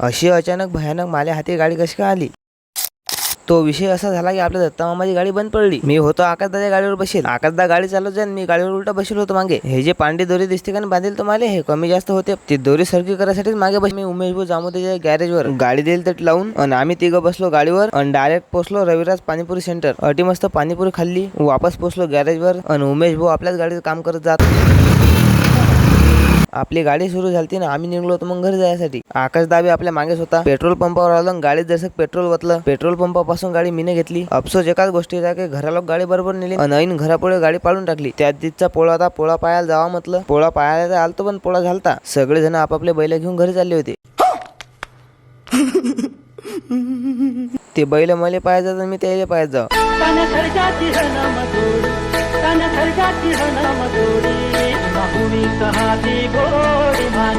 अशी अचानक भयानक माझ्या हाती गाडी कशी का आली? तो विषय असा झाला की आपल्या दत्ता मामाची गाडी बंद पडली. मी होतो आकाशदाच्या गाडीवर बसेल. आकाशदा गाडी चालवत जाईन मी गाडीवर उलटा बसेल होतो मागे. हे जे पांडे दोरी दिसते का बांधेल तुम्हाला हे कमी जास्त होते. ते दोरी सरकी करायसाठीच मागे बस मी उमेश भाऊ जामोदेच्या गॅरेजवर. गाडी देईल तर लावून आणि आम्ही तिघं बसलो गाडीवर आणि डायरेक्ट पोहोचलो रविराज पाणीपुरी सेंटर अटी मस्त पाणीपुरी खाल्ली वापस पोहोचलो गॅरेजवर आणि उमेश भाऊ आपल्याच गाडीचं काम करत जात आपली गाडी सुरू झाली ना आम्ही निघलो होतो मग घरी जायसाठी आकाश दाबी आपल्या मागेच होता पेट्रोल पंपावर आलो गाडीत जसं पेट्रोल वतलं. पेट्रोल पंपापासून गाडी मीने घेतली. अफसोस एकाच गोष्टीचा की घराला गाडी बरोबर नेली आणि ऐन घरापुढे गाडी पाडून टाकली. त्यात दिसचा पोळा होता पोळा पायाला जावा म्हटलं. पोळा पायाला तर आलतो पण पोळा झालता. सगळे जण आपापले बैल घेऊन घरी चालले होते. ते बैल मले पाहायचं आणि मी त्याला पाहायचं जावं.